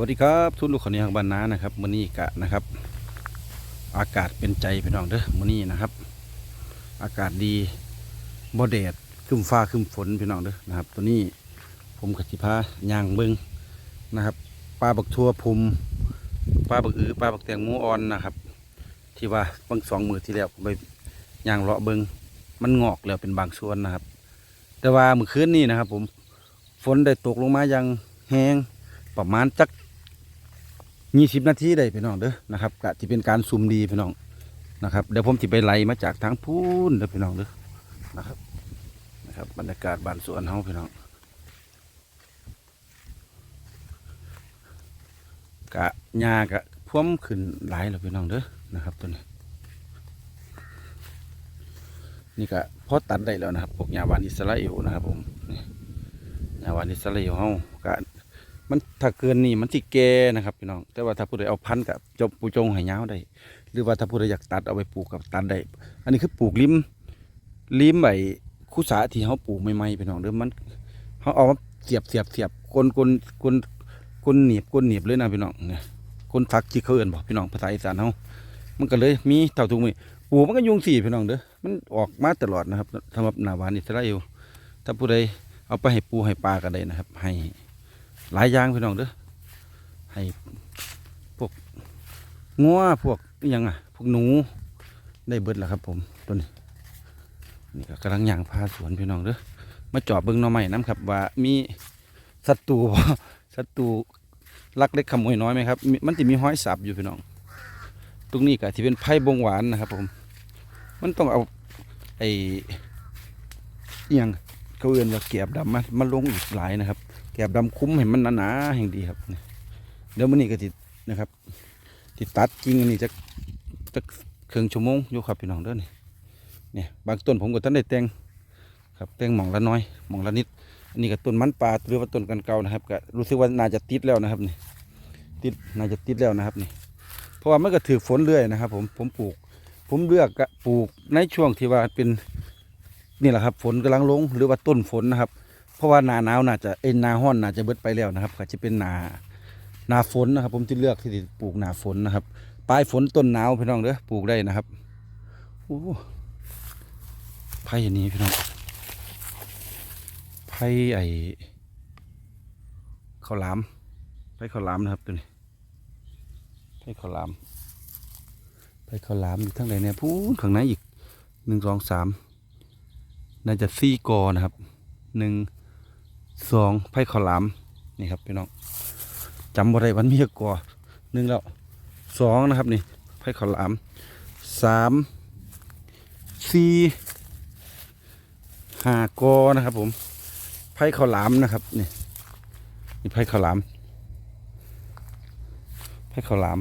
วัสดีครับทุนลูกขาวเหนียวบ้านนานะครับมื้อนี้กะนะครับ อากาศเป็นใจพี่น้องเด้อมื้อนี้นะครับ อากาศดีบ่แดดคึมฟ้าคึมฝนพี่น้องเด้อนะครับ ตัวนี้ผมกสิพาย่างเบิงนะครับปลาบักทั่วพุมปลาบักอือปลาบักแตงโมอ่อนนะครับ ที่ว่าบางสองมือที่แล้วผมไปย่างเลาะเบิงมันงอกแล้วเป็นบางส่วนนะครับ แต่ว่าเมื่อคืนนี้นะครับ ผมฝนได้ตกลงมาอย่างแห้งประมาณจัก ยี่สิบนาทีได้พี่น้องเด้อนะครับกะที่เป็นการซุ่มดีพี่น้องนะครับเดี๋ยวผมจะไปไล่มาจากทางพูนเด้อพี่น้องเด้อนะครับนะครับ บรรยากาศบ้านสวนเฮาพี่น้องกะหญ้ากะพ่วมขึ้นหลายแล้วพี่น้องเด้อนะครับตัวนี้นี่ก็พอตัดได้แล้วนะครับพวกหญ้าหวานอิสราเอลนะครับผมหญ้าหวานอิสราเอลเฮากะ มันถ้าเกินนี่มันที่แก่นะครับพี่น้อง แต่ว่าถ้าผู้ใดเอาพันธุ์กับจบปูจงห้ยาวได้ หรือว่าถ้าผู้ใดอยากตัดเอาไปปลูกกับตัดได้ อันนี้คือปลูกริมริมไอ้คุสาที่เขาปลูกใหม่ๆพี่น้องเด้อมันเขาเอามาเสียบเสียบเสียบกลกลกลกลหนีบกลหนีบเลยนะพี่น้องเนี่ยกลฟักที่เขาเอิ้นบอกพี่น้องภาษาอีสานเขามันก็เลยมีเต่าทุกมือปูมันก็ยุงสี่พี่น้องเด้อ มันออกมาตลอดนะครับสำหรับหนาวานอิสราเอลถ้าผู้ใดเอาไปให้ปูให้ปลาก็ได้นะครับ ให้ หลายอย่างพี่น้องเด้อให้พวกงัวพวกยังอะ พวกหนูได้เบิดแล้วครับ ผมตัวนี้นี่ก็กำลังย่างพาสวนพี่น้องเด้อมาจอบเบิ้งหน่อไม้น้ำครับ ว่ามีศัตรูบ่ศัตรูลักเล็กขโมยน้อยไหมครับ มันจะมีห้อยสับอยู่พี่น้อง ตรงนี้ก็ที่เป็นไผ่บงหวานนะครับ ผม มันต้องเอาไอ้อิหยังเขาเอื่นว่าเกียบดำมามาลงอีกหลายนะครับ แกบดำคุ้มให้มันหนาๆแห่งดีครับเดี๋ยวมันนี่ก็ติดนะครับ ติดตัดจริงอันนี้จะจะเครื่องชั่วโมงอยู่ครับพี่น้องเด้อนี่เนี่ยบางต้นผมก็ต้นได้แต่งครับแต่งหม่องละน้อยหม่องละนิดอันนี้ก็ต้นมันปลาหรือว่าต้นกันเก่านะครับก็รู้สึกว่าน่าจะติดแล้วนะครับนี่ติดน่าจะติดแล้วนะครับนี่เพราะว่ามันก็ถือฝนเรื่อยนะครับ ผมผมปลูก ผมเลือกปลูกในช่วงที่ว่าเป็นนี่แหละครับ ฝนกำลังลงหรือว่าต้นฝนนะครับ ราะว่าหนาหนาวน่าจะเอ็นนาห้อนน่าจะเบิดไปแล้วนะครับก็จะเป็นนานาฝนนะครับ ผมที่เลือกที่จะปลูกนาฝนนะครับปลายฝนต้นหนาวพี่น้องเด้อปลูกได้นะครับโอ้ไผ่อันนี้พี่น้องไผ่ไอ้ข้าวหลามไผ่ข้าวหลามนะครับตัวนี้ไผ่ข้าวหลามไผ่ข้าวหลามอยู่ทั้งไหนเนี่ยพูนข้างในอีกหนึ่งสองสามน่าจะสี่กอนะครับหนึ่ง สองไผ่ข้าวหลามนี่ครับพี่น้องจำบ่ได้วันมีกกอหนึ่งแล้วสองนะครับนี่ไผ่ข้าวหลามสามสี่ห้ากอนะครับ ผมไผ่ข้าวหลามนะครับนี่นี่ไผ่ข้าวหลามไผ่ข้าวหลาม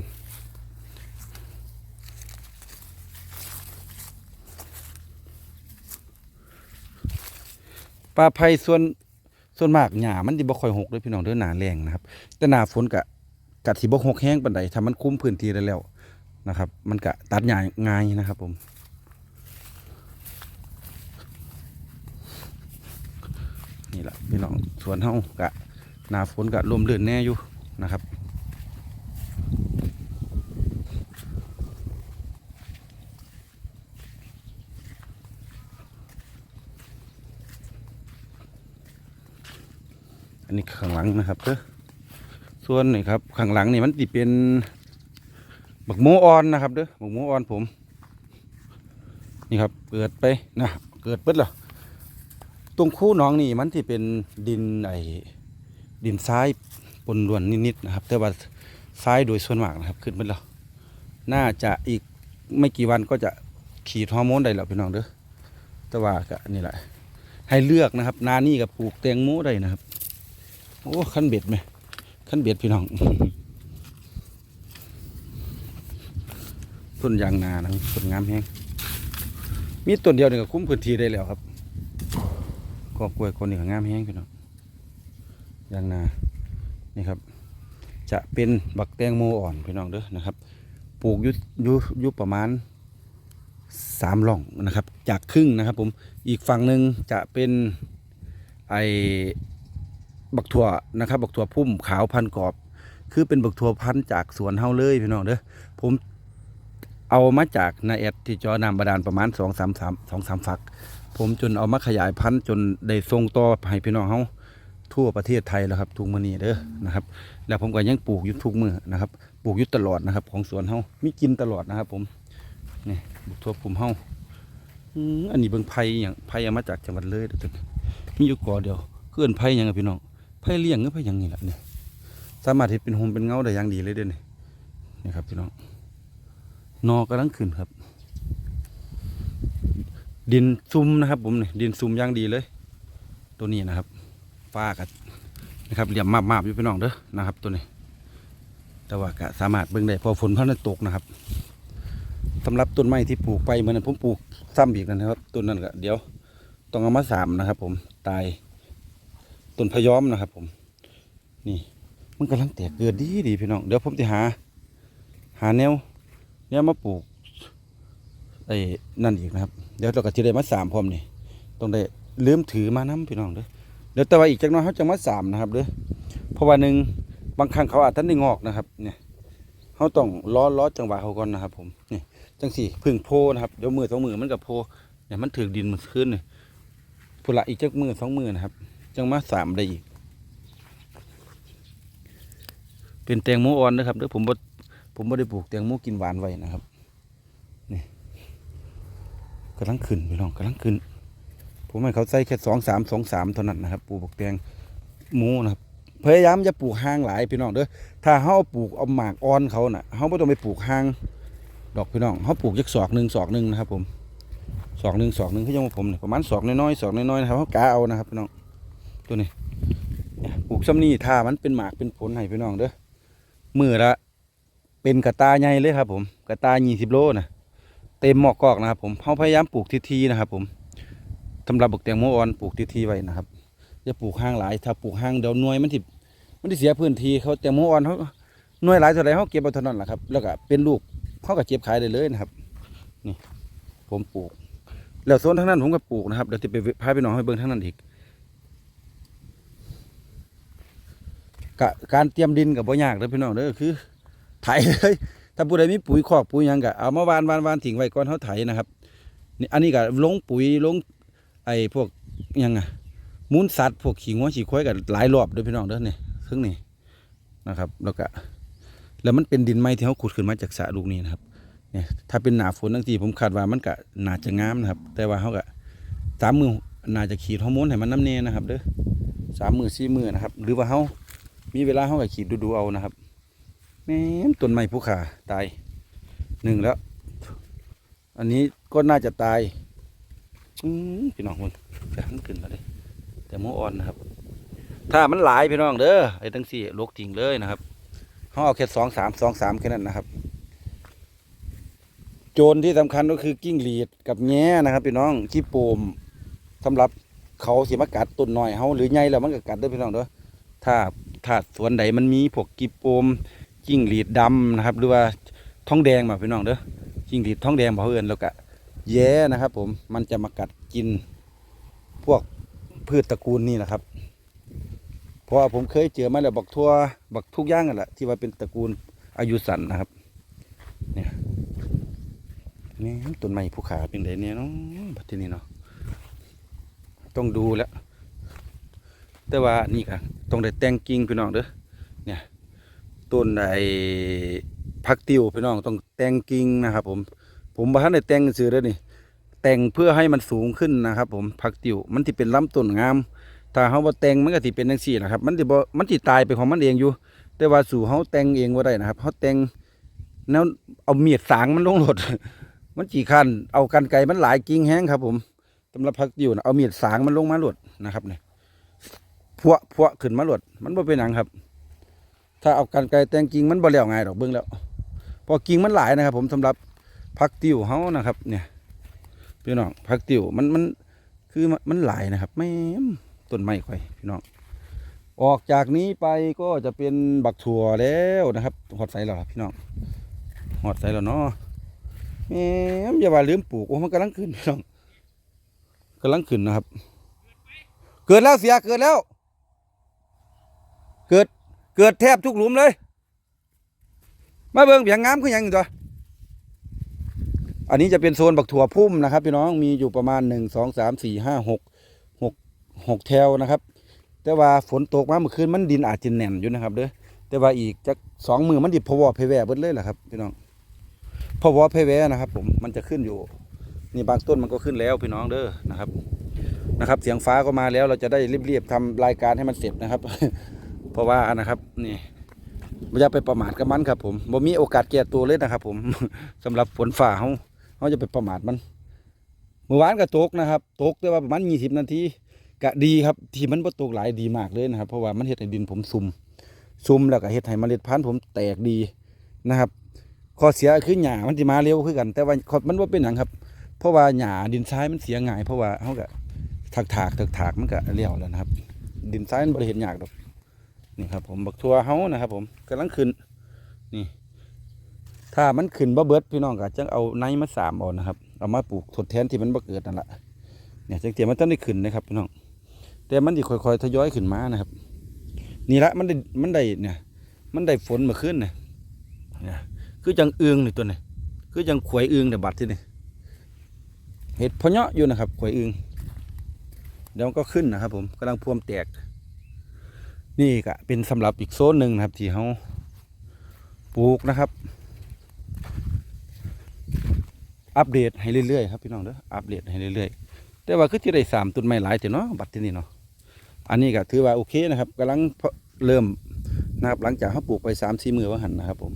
ปลาไผ่ส่วน ส่วนมากหญ้ามันสิบ่ค่อยหกเด้อพี่น้องเด้อหนาแรงนะครับ แต่หน้าฝนกะกะสิบ่หกแห้งปานใดถ้ามันคุ้มพื้นที่ได้แล้วนะครับ มันกะตัดหญ้าง่ายนะครับ ผมนี่แหละพี่น้องสวนเฮากะหน้าฝนกะลมเลื่อนแน่อยู่นะครับ อันนี้ข้างหลังนะครับเด้อส่วนนี่ครับข้างหลังนี่มันติเป็นบักโมออนนะครับเด้อบักโมออนผม นี่ครับเปิดไปนะเกิดเปิดแล้วตรงคู่น้องนี่มันที่เป็นดินไอ้ดินทรายปนล้วนนิดๆนะครับ แต่ว่าทรายโดยส่วนมากนะครับ ขึ้นเปิดแล้วน่าจะอีกไม่กี่วันก็จะขีดฮอร์โมนได้แล้วพี่น้องเด้อแต่ว่าก็นี่แหละให้เลือกนะครับ นานี่กับปลูกแตงโมได้นะครับ โอ้ขั้นเบ็ดไหมขั้นเบ็ดพี่น้องต้นยางนานะต้นงามแห้งมีต้นเดียวนี่ก็คุ้มพื้นที่ได้แล้วครับก็กล้วยคนนี้ก็งามแห้งพี่น้องยางนานี่ครับ จะเป็นบักแตงโมอ่อนพี่น้องเด้อนะครับ ปลูกยุยุยุประมาณสามหล่องนะครับ จากครึ่งนะครับ ผมอีกฝั่งหนึ่งจะเป็นไอ บักถั่วนะครับ บักถั่วพุ่มขาวพันกรอบ คือเป็นบักทั่วพันจากสวนเฮาเลยพี่น้องเด้อผมเอามาจากนาแอดที่จอน้ำบาดาลประมาณ2 3 3 2 3ฝัก ผมจนเอามาขยายพันธุ์จนได้ส่งต่อให้พี่น้องเฮาทั่วประเทศไทยแล้วครับทุกมือนี้เด้อนะครับ แล้วผมก็ยังปลูกอยู่ทุกมือนะครับ ปลูกอยู่ตลอดนะครับ ของสวนเฮามีกินตลอดนะครับ ผมนี่บักทั่วภูมิเฮาอันนี้เบิ่งไผ่อย่างไผ่เอามาจากจังหวัดเลยเด้อมีอยู่กอเดียวเกินไผ่หยังอะพี่น้อง ไผ่เลี้ยงหรือไผ่ยังนี่ล่ะนี่ยสามารถเฮ็ดเป็นโฮมเป็นเงาได้อย่างดีเลยเด้อนี่นี่ครับพี่น้องนอกำลังขึ้นครับ ดินซุ่มนะครับ ผมเนี่ยดินซุ่มอย่างดีเลย ตัวนี้นะครับฟ้ากันะครับเหลี่ยมมาบมาบอยู่พี่น้องเด้อนะครับ ตัวนี้ แต่ว่าก็สามารถเบิ่งได้พอฝนเพันตกนะครับสำหรับต้นไม้ที่ปลูกไปเหมือนนนผมปลูกซ้ำอีกนะครับต้นนั้นก็เดี๋ยวต้องเอามาสามนะครับ ผมตาย ต้นพะยอมนะครับ ผม นี่ มันกำลังแตกเกิดดีดีพี่น้องเดี๋ยวผมจะหา หาแนวแนวมาปลูกไอ้นั่นอีกนะครับ เดี๋ยวเราก็จะได้มาสามพร้อมนี่ต้องได้ลืมถือมาน้ำพี่น้องเด้อเดี๋ยวแต่ว่าอีกจักหน้อยเขาจะมาสามนะครับเด้อเพราะว่าหนึ่งบางครั้งเขาอาจจะได้งอกนะครับ เนี่ยเขาต้องล้อล้อจังหวะเขาก่อนนะครับ ผมนี่จังสี่พึ่งโพนะครับเดี๋ยวมือสองมือมันกับโพเนี่ยมันถือดินมันขึ้นเลยพุละอีกจักมือสองมือนะครับ จังมาสามได้อีก เป็นแตงโมอ่อนนะครับเด้อผมบ่ผมบ่ได้ปลูกแตงโมกินหวานไว้นะครับนี่กำลังขึ้นพี่น้องกำลังขึ้น ผมให้เขาใส่แค่สองสามสองสามเท่านั้นนะครับปลูกบักแตงหมูนะครับพยายามจะปลูกห่างหลายพี่น้องเด้อถ้าเขาปลูกเอาหมากอ่อนเขาน่ะเขาไม่ต้องไปปลูกห่างดอกพี่น้องเขาปลูกจักศอกหนึ่งศอกหนึ่งนะครับผมศอกหนึ่งศอกหนึ่งคือยังว่าผมเนี่ยประมาณศอกน้อยๆศอกน้อยๆนะครับเขากาเอานะครับพี่น้อง ตัวนี้ปลูกซ้ำนี่ถ้ามันเป็นหมากเป็นผลให้พี่น้องเด้อมือละเป็นกระตาใหญ่เลยครับ ผมกระตายี่สิบโลนะเต็มหมอกกอกนะครับ ผมเขาพยายามปลูกทีๆนะครับ ผมสำหรับบักแตงโมอ่อนปลูกทีๆไว้นะครับอย่าปลูกห้างหลาย ถ้าปลูกห้างเดี๋ยวน่วยมันถิมันที่เสียพื้นที่เขาแตงโมอ่อนเขาหน่วยหลายเท่าไรเขาเก็บเอาเท่านั้นแหละครับ แล้วก็เป็นลูกเขาก็เก็บขายได้เลยนะครับ นี่ ผมปลูก แล้วโซนทั้งนั้นผมก็ปลูกนะครับเดี๋ยวจะไปพาไปน้องให้เบิ่งทั้งนั้นอีก กการเตรียมดินกับบ่ยากเลยพี่น้องเด้อคือไถเลยถ้าผู้ใดมีปุ๋ยคอกปุ๋ยยังก็เอามาวานวานวานทิ้งไว้ก่อนเขาไถนะครับนี่อันนี้ก็ลงปุ๋ยลงไอ้พวกยังอะมูลสัตว์พวกขี้งัวขี้ควายก็หลายรอบเด้วยพี่น้องเด้อเนี่ยครึ่งนี่นะครับ แล้วก็แล้วมันเป็นดินไม้ที่เขาขุดขึ้นมาจากสระลูกนี้นะครับเนี่ยถ้าเป็นหนาฝนทั้งทีผมคาดว่ามันก็น่าจะงามนะครับ แต่ว่าเขาก็สามมือน่าจะขีดฮอร์โมนให้มันน้ำเนนะครับเด้อสามมือสี่มือนะครับ หรือว่าเขา มีเวลาเขาก็ขีดดูๆเอานะครับแม่นต้นไม้ผู้ขาตายหนึ่งแล้ว อันนี้ก็น่าจะตายพี่น้องคนจะหันขึ้นมาเลยแต่โมอ่อนนะครับ ถ้ามันหลายพี่น้องเด้อไอ้ทั้งสี่ลกทิ้งเลยนะครับเขาเอาแค่สองสามสองสามแค่นั้นนะครับ โจรที่สำคัญก็คือกิ้งหรีดกับแง่นะครับพี่น้องขี้โปมสำหรับเขาสิมากัดต้นหน้อยเขาหรือใหญ่แล้วมันก็กัดด้อพี่น้องเด้อถ้า ถ้าสวนใดมันมีพวกกีโปมจิ้งหรีดดำนะครับ หรือว่าท้องแดงมาพี่น้องเด้อจิ้งหรีดท้องแดงบ่เอินแล้วก็แย้นะครับ ผมมันจะมากัดกินพวกพืชตระกูลนี่แหละครับเพราะผมเคยเจอมาแล้วบักทั่วบักทุกย่างนั่นแหละที่ว่าเป็นตระกูลอายุสันนะครับเนี่ยนี่ต้นไม้ภูขาเป็นไดเนี่ยเนาะบัดทีนี้เนาะต้องดูแล้ว แต่ว่านี่ค่ะต้องได้แต่งกิ่งพี่น้องเด้อเนี่ยต้นไอ้พักติวพี่น้องต้องแต่งกิ่งนะครับผมผมบ่ทันได้แต่งซื้อเด้อนี่แต่งเพื่อให้มันสูงขึ้นนะครับ ผมพักติวมันสิเป็นลำต้นงาม ถ้าเฮาบ่แต่งมันก็สิเป็นจังซี่นะครับ มันสิบ่มันสิตายไปของมันเองอยู่ แต่ว่าสู่เฮาแต่งเองบ่าได้นะครับเฮาแต่งแนวเอาเมียดสางมันลงรถมันจีคันเอากันไกมันหลายกิ่งแห้งครับ ผมสำหรับพักติวนะเอาเมียดสางมันลงมาหลดนะครับเนี่ย พวพวขึ้นมาหลดมันบ่เป็นหยังครับ ถ้าเอากันไกลแตงกิ่งมันบ่แล้วง่ายดอกเบิ่งแล้ว พอกิ่งมันหลายนะครับ ผมสำหรับผักติวเฮานะครับ เนี่ยพี่น้องผักติวมันมันคือมันหลายนะครับแม่ต้นไม้ค่อยพี่น้องออกจากนี้ไปก็จะเป็นบักถั่วแล้วนะครับหอดใส่แล้วครับพี่น้องหอดใส่แล้วเนาะแม่มอย่าว่าลืมปลูกโอ้มันกำลังขึ้นพี่น้องกำลังขึ้นนะครับ เกิดแล้วเสียเกิดแล้ว เกิดเกิดแทบทุกหลุมเลย มาเบิ่งเบียงงามคือหยังอีกตัวอันนี้จะเป็นโซนบักถั่วพุ่มนะครับพี่น้องมีอยู่ประมาณหนึ่งสองสามสี่ห้าหกหกหกแถวนะครับ แต่ว่าฝนตกมาเมื่อคืนมันดินอาจจะแน่นอยู่นะครับเด้อแต่ว่าอีกจักสองมือมันดิบพวอเพแวเบิดเลยแหละครับพี่น้องพวอเพแวนะครับ ผมมันจะขึ้นอยู่นี่บางต้นมันก็ขึ้นแล้วพี่น้องเด้อนะครับนะครับ เสียงฟ้าก็มาแล้วเราจะได้รีบๆทำรายการให้มันเสร็จนะครับ เพราะว่านะครับนี่ไม่อยากไปประมาทกับมันครับผมบ่มีโอกาสแก่ตัวเลยนะครับผมสำหรับฝนฝ่าเขาเขาจะไปประมาทมันเมื่อวานก็ตกนะครับตกแต่ว่าประมาณยี่สิบนาทีก็ดีครับที่มันบ่ตกหลายดีมากเลยนะครับ เพราะว่ามันเฮ็ดให้ดินผมซุ่มซุ่มแล้วก็เฮ็ดให้เมล็ดพันธุ์ผมแตกดีนะครับข้อเสียคือหญ้ามันสิมาเร็วคือกัน แต่ว่าข้อมันบ่าเป็นหยังครับ เพราะว่าหญ้าดินทรายมันเสียง่าย เพราะว่าเขาก็ถากถากถากถากมันก็เลี้ยวแล้วนะครับ ดินทรายมันบ่ได้เห็นยากดอก นี่ครับผมบักทัวเฮานะครับ ผมกำลังขึ้น นี่ ถ้ามันขึ้นบ่เบิดพี่น้องก็จังเอาในมาสามเอานะครับ เอามาปลูกทดแทนที่มันบ่เกิดนั่นแหละเนี่ยจังเตียมันต้องได้ขึ้นนะครับพี่น้อง แต่มันสิค่อยๆทยอยขึ้นมานะครับ นี่ละมันได้มันได้เนี่ย มันได้ฝนมื่อคืนเนี่ยเนี่ยคือจังเอืองนี่ตัวนี้คือจังขวยเอืองในยบัดที่นี่เห็ดพะเนาะอยู่นะครับขวยเอืองเดี๋ยวก็ขึ้นนะครับ ผมกำลังพวมแตก นี่ก็เป็นสำหรับอีกโซนหนึ่งนะครับ ที่เขาปลูกนะครับ อัปเดตให้เรื่อยๆครับพี่น้องเด้ออัปเดตให้เรื่อยๆ แต่ว่าคือจะได้สามต้นไม้หลายแต่เนาะบัดที่นี่เนาะอันนี้ก็ถือว่าโอเคนะครับกำลังเพิ่มนะครับหลังจากเขาปลูกไปสามสี่มือว่าหันนะครับผม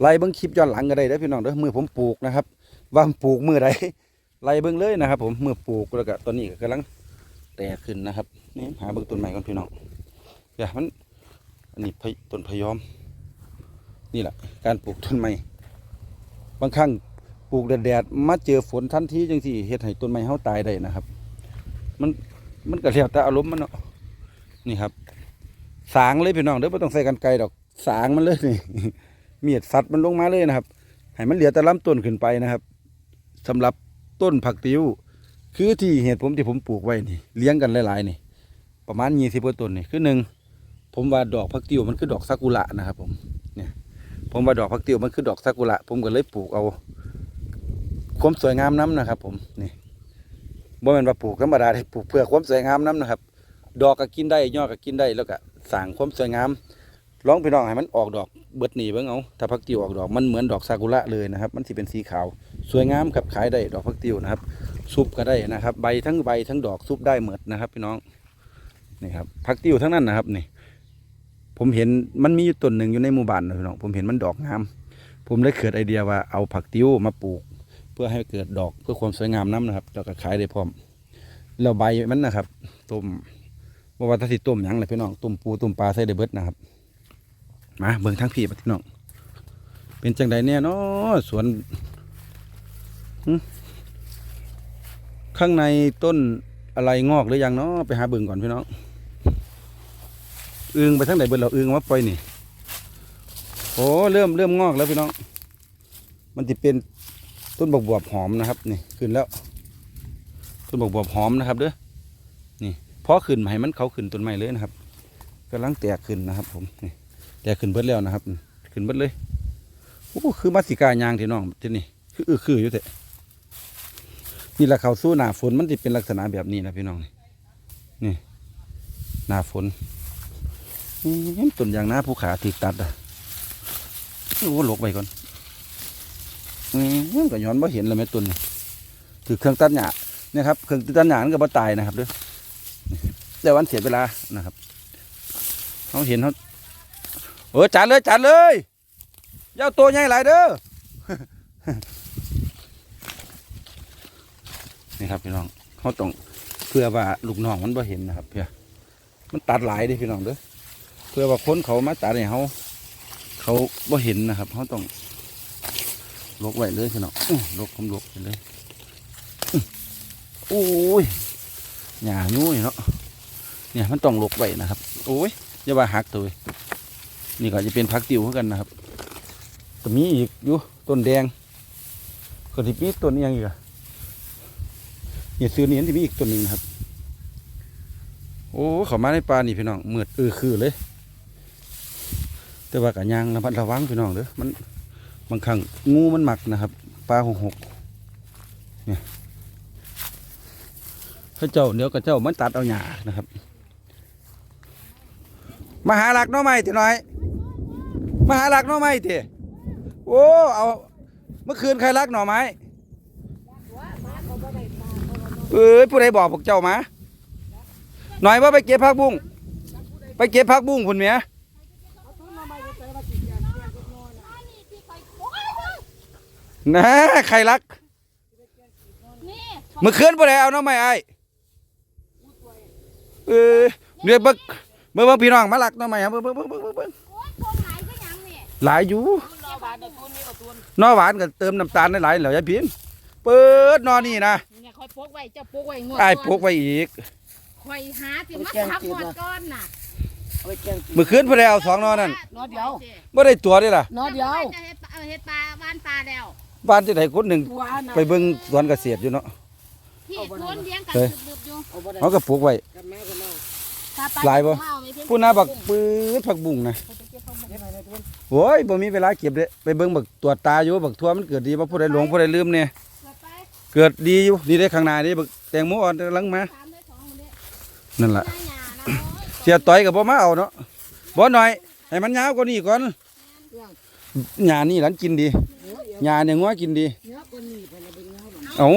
ไล่เบิ้งคลิปย้อนหลังก็ได้เด้อพี่น้องเด้อมือผมปลูกนะครับ ว่าผมปลูกมือใดไล่เบิ้งเลยนะครับ ผมมือปลูกแล้วก็ตอนนี้ก็กำลังแตกขึ้นนะครับนี่หาเบิ้งต้นใหม่ก่อนพี่น้อง เดี๋ยวมันอันนี้ต้นพยอม นี่แหละ การปลูกต้นไม้บางครั้งปลูกแดดๆมาเจอฝนทันทีจังสี่เฮ็ดให้ต้นไม้เฮาตายได้นะครับ มันมันก็แล้วแต่อารมณ์มันเนาะนี่ครับ สางเลยพี่น้องเด้อบ่ต้องใส่กันไกลดอกสางมันเลยนี่เมียดสัตว์มันลงมาเลยนะครับให้มันเหลือแต่ลำต้นขึ้นไปนะครับสำหรับต้นผักติ้ว คือที่เหตุผมที่ผมปลูกไว้นี่ เลี้ยงกันหลายๆนี่ ประมาณ20กว่าต้นนี่คือหนึ่ง ผมว่าดอกผักติวมันคือดอกซากุระนะครับ ผมเนี่ยผมว่าดอกผักติวมันคือดอกซากุระผมก็เลยปลูกเอาความสวยงามน้ำนะครับ ผมนี่บ่แม่นว่าปลูกธรรมดาได้ปลูกเพื่อความสวยงามน้ำนะครับ ดอกก็กินได้ยอดก็กินได้แล้วก็สร้างความสวยงามร้องพี่น้องให้มันออกดอกเบิดหนีเบิ่งเอาถ้าพักติวออกดอกมันเหมือนดอกซากุระเลยนะครับ มันสิเป็นสีขาว สวยงามครับขายได้ดอกพักติวนะครับ ซุปก็ได้นะครับ ใบทั้งใบทั้งดอกซุปได้หมดนะครับ พี่น้องนี่ครับพักติวทั้งนั้นนะครับนี่ ผมเห็นมันมีอยู่ต้นหนึ่งอยู่ในหมู่บ้านนะพี่น้องผมเห็นมันดอกงาม ผมเลยเกิดไอเดียว่าเอาผักติ้วมาปลูก เพื่อให้เกิดดอกเพื่อความสวยงามน้ำนะครับแล้วก็ขายได้พร้อมแล้วใบมันนะครับต้มบ่ว่าถ้าสิต้มหยังเลยพี่น้องต้มปูต้มปลาใส่ได้เบิดนะครับ มาเบิ่งทั้งพี่พี่น้องเป็นจังใดเนี่ยเนาะสวนข้างในต้นอะไรงอกหรือยังเนาะไปหาเบิ่งก่อนพี่น้อง อึงไปทั้งไหนเบิดเราอึงมาปล่อยนี่โอ้เริ่มเริ่มงอกแล้วพี่น้อง มันจะเป็นต้นบกบวบหอมนะครับนี่ขึ้นแล้ว ต้นบกบวบหอมนะครับเด้อนี่พอขึ้นให้มันเขาขึ้นต้นไม้เลยนะครับกำลังแตกขึ้นนะครับ ผมนี่แตกขึ้นเบิดแล้วนะครับ ขึ้นเบิดเลยโอ้คือมัสสิกายางที่น้องที่นี่คืออือคืออยู่เถอะนี่แหละเขาสู้หนาฝนมันจะเป็นลักษณะแบบนี้นะพี่น้องนี่นี่หนาฝน นี่ต้นยางน้าภูขาถีกตัดอะโอ้หลกไปก่อนอืมก็ย้อนว่าเห็นแล้วแม่ตุนนี่ถือเครื่องตัดหญ้าเนี่ยครับเครื่องตัดหญ้ามันก็บ่ตายนะครับเด้อแต่วันเสียเวลานะครับเขาเห็นเขาเออจัดเลยจัดเลยอย่าตัวใหญ่หลายเด้อนี่ครับพี่น้องเขาต้องเพื่อว่าลูกน้องมันบ่เห็นนะครับเพื่อมันตัดหลายดิพี่น้องเด้อ เพื่อว่าคนเขามาตัดให้เขาเขาบ่เห็นนะครับเขาต้องลกไว้เลยพี่น้องอื้อลกผมลกไปเลยอื้อโอ้ยหญ้ายุ่ยเนาะเนี่ยมันต้องลกไว้นะครับ โอ้ยอย่าว่าหักตัวเว้ยนี่ก็จะเป็นพักติวเหมือนกันนะครับก็มีอีกอยู่ต้นแดงก็ที่มีต้นนี้ยังอีกอะเนี่ยซื้อเนี้ที่มีอีกต้นหนึ่งครับ โอ้เขามาในป่านี่พี่น้องมืดเออคือเลย แต่ว่าก็ยังระมัดระวังพี่น้องเด้อมันบางครั้งงูมันหมักนะครับปลาหกหกเนี่ยเขาเจ้าเดี๋ยวกับเจ้ามันตัดเอาหญ้านะครับ มาหาหลักหน้อไม้ทีน้อย มาหาหลักหน้อไม้ทีโอ้เอาเมื่อคืนใครรักหน่อไม้เอ้ยผู้ใดบอกพวกเจ้ามาหน่อยว่าไปเก็บผักบุ้งไปเก็บผักบุ้งคุณเมีย นะใครรักนี่เมื่อคืนผู้ใดเอาหน้อไม้ไอ้เออเดี๋ยวเบิ่งเบิ่งเบิ่งพี่น้องมาหลักหน้อไม้ครับเบิ่งเบิ่งเบิ่งเบิ่งเบิ่งเบิ่งโอ้ยพวกไหนก็ยังนี่หลายอยู่รอบาทตุนนี่ก็ตุนหน้อหวานก็เติมน้ำตาลได้หลายแล้วยายพิมพ์เปิดหนอนี่นะเนี่ยคอยพกไว้เจ้าพกไว้งวดไอ้ายพกไว้อีกคอยหาสิมาทับงวดก้อนน่ะเอาไปแกงเมื่อคืนผู้ใดเอาสองหนอนั่นนอเดียวบ่ได้ตัวเด้ล่ะนอเดียวจะเฮ็ดเอาเฮ็ดปลาบ้านปลาแล้ว บ้านที่ไหนคนหนึ่งตัวน่ะไปเบิ่งสวนเกษตรอยู่เนาะที่สวนเลี้ยงกันเฮ้ยดึบๆอยู่เอาบ่ได้เขาก็ปลูกไว้ กันแม่กันเมาถ้ปหลายบ่ เมาไม่เพี้ยนผู้นาบักปื๊ดผักบุ้งนะเฮ็ดให้ในทุนโอ้ยบ่มีเวลาเก็บเด้ไปเบิ่งบักตรวจตาอยู่บักทั่วมันเกิดดีบ่ผู้ใดหลงผู้ใดลืมเนี่ยเปิดไปเกิดดีอยู่นี่ได้ข้างหน้านี่บักแตงโมอ่อนกำลังมาสามได้สองเด้นั่นล่ะ หน้าหยานะเสียต่อยก็บ่มาเอาเนาะบ่หน่อย ให้มันยาวกว่านี้ก่อนหญ้านี่หลันกินดี หญ้าเนี่ยงัวกินดีเนื้อคนนี้ไปละเป็นเงาบ่เอ้า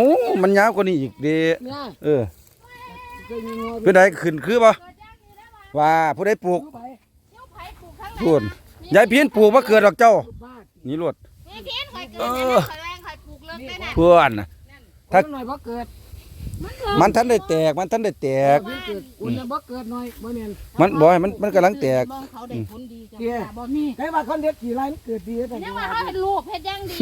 มันยาวกว่านี้อีกเด้เนี่ยเออเคยมีงอเป็นไดขึ้นคือบ่เกิดย่างอยู่แล้วว่ะว่าผู้ใดปลูกไปเจ้าไผ่ปลูกข้างในพูนยายเพี้ยนปลูกบ่เกิดดอกเจ้าบ้านี่รวดนี่เพี้ยนคอยเกิดเออันอนี้คอยแรงคอยปลูกเลิกได้น่ะเพื่อนน่ะถ้าถ้าหน่อยบ่เกิดมันเกิด มันทันได้แตก มันทันได้แตกเพิ่งเกิดอุ่นน่ะบ่เกิดหน่อยบ่แม่นมันบ่ให้มันมันกำลังแตกบ้องเขาได้ผลดีจังเตี้ยบ่มีใครว่าคนเด็ดกี่ไรมันเกิดดีแต่เนี่ที่ยว่าว่าเขาเเป็นลูกเพชรย่างดี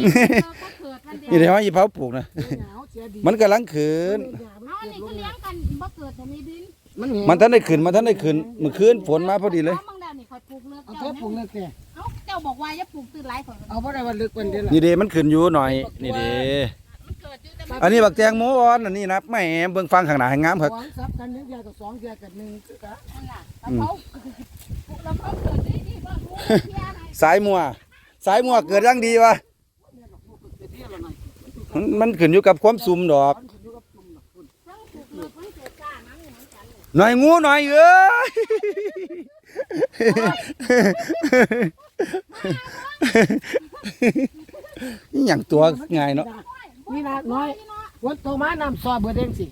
ก็เกิดทันเดีนี่ยวเดี๋ยวให้อีเผาปลูกนะหนาวเสียดีมันกำลังขึ้นเอาอันนี้ก็เลี้ยงกันบ่เกิดแต่มีดินมันเห็มันทันได้ขึ้นมันทันได้ขึ้นเมื่อคืนฝนมาพอดีเลย อาบางดาวนี่คอยปลูกเลือกเอาเจ้าเทปปลูกนั่นแต่เอ้าเจ้าบอกว่าอย่าปลูกตื่นหลายข่อยเอาบ่ได้ว่าลึกกว่านี้ล่ะนี่เดมันขึ้นอยู่หน่อย นี่เดมันเกิด อันนี้บักแตงโมอ่อนอันนี้นะแหม่เบิ่งฟังข้างหน้าให้งามครับสองซับกันหนึ่งเดียวกับสองเดียวกับหนึ่งกะนั่นล่ะสายมัว สายมัวเกิดยังดีวะมันขึ้นอยู่กับความซุ่มดอกหมือนกันหน่อยงูหน่อยเอ้ยนี่อย่างตัวง่ายเนาะ นี่นะน้อยวันโตมาน้ำซอเบิดเองสิ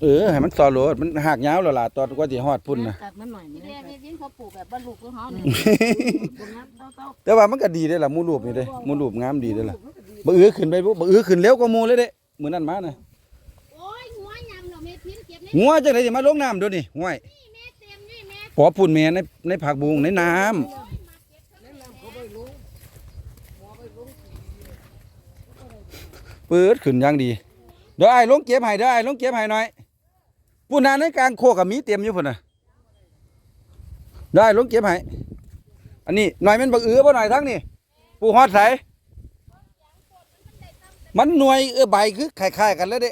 เออให้มันซอโลดมันหักยาวแล้วล่ะตอนกว่าสิฮอดพุ่นนะกัดมันหน่อยที่นี่แรกนี่เขาปลูกแบบบ่ลูกของเขาเนี่ยตรงนั้นเต้าแต่ว่ามันก็ดีได้อล่ะหมูรูปนี่เด้หมูรูปงามดีเด้อล่ะบ่อื้อขึ้นไปบ่บ่อื้อขึ้นเร็วกว่าหมูเลยเด้มื้อนั้นมานะโอ้ยหัวยำเนาะแม่พินเก็บในงัวจังได๋สิมาลงน้ำเดี๋ยวนี้ห่วยนี่แม่เต็มนี่แม่ปอพุ่นแม่ในในผักบุงในน้ำ ปืดขึ้นอย่างดี เดี๋ยวไอ้ลงเก็บให้เดี๋ยวไอ้ลงเก็บให้หน่อยปุ่นน่ะในกลางโคกก็มีเต็มอยู่พุ่นน่ะได้ลงเก็บให้อันนี้หน่อยมันบักเอือบ่หน่อยทั้งนี่ปูฮอดใสมันหน่วยเออใบคือคล้ายๆกันแล้วเด้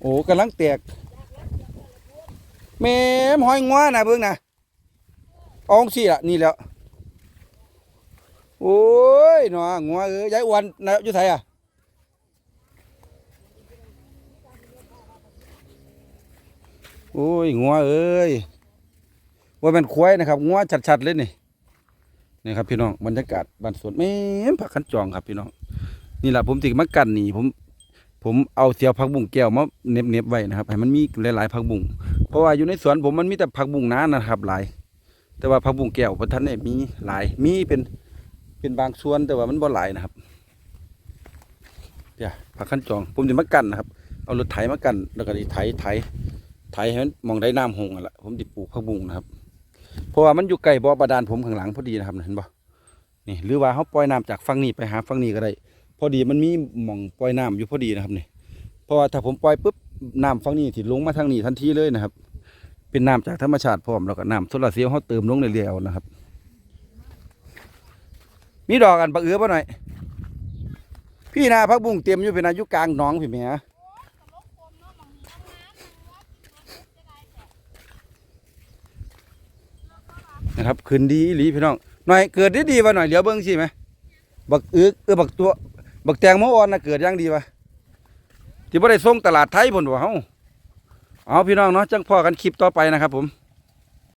โอ้กำลังแตกแม่หอยงัวนะเบิ่งนะอองสิล่ะนี่แล้ว โอ้ยหนองัวเอ้ยยายอ้วนน่ะอยู่ไสอะโอ้ยงัวเอ้ยว่าเป็นควายนะครับงัวชัดๆเลยนี่นี่ครับพี่น้องบรรยากาศบ้านสวนแม่ผักขันจองครับพี่น้องนี่แหละผมติดมากันนี่ผม ผมเอาเสียวผักบุ้งแก้วมาเน็บๆไว้นะครับให้มันมีหลายๆผักบุ้งเพราะว่าอยู่ในสวนผมมันมีแต่ผักบุ้งน้านะครับ หลาย แต่ว่าผักบุ้งแก้วพระท่านเนี่ยมีหลายมีเป็น เป็นบางส่วนแต่ว่ามันบ่หลายนะครับเดี๋ยวผักขั้นจองผมจะมากันนะครับ เอารถไถมากัน แล้วก็ดิไถไถไถให้มันมองได้น้ำหงอะละผมดิดปลูกผักบุ้งนะครับ เพราะว่ามันอยู่ใกล้บ่อบาดาลผมข้างหลังพอดีนะครับเห็นบ่นี่หรือว่าเขาปล่อยน้ำจากฝั่งนี้ไปหาฝั่งนี้ก็ได้ พอดีมันมีหม่องปล่อยน้ำอยู่พอดีนะครับนี่เพราะว่าถ้าผมปล่อยปุ๊บน้ำฝั่งนี้ที่ลงมาทางนี้ทันทีเลยนะครับ เป็นน้ำจากธรรมชาติพร้อมแล้วก็น้ำโซลาร์เซลล์เขาเติมลงในเรือเอานะครับ มีดอกกันปะเอือป่ะหน่อย พี่นาพักบุ้งเตรียมอยู่เป็นอายุกลางหน้องพี่แม่นนะครับขึ้นดีหลีพี่น้องหน่อยเกิดไดีดีวะหน่อยเหลียวเบิ้งสิไหมบักอึกเออบักตัวบักแตงโมอ่อนนะเกิดย่างดีวะที่บ่ได้ส่งตลาดไทยพุ่นบ่เฮาเอาพี่น้องเนาะจังพ่อกันคลิปต่อไปนะครับผม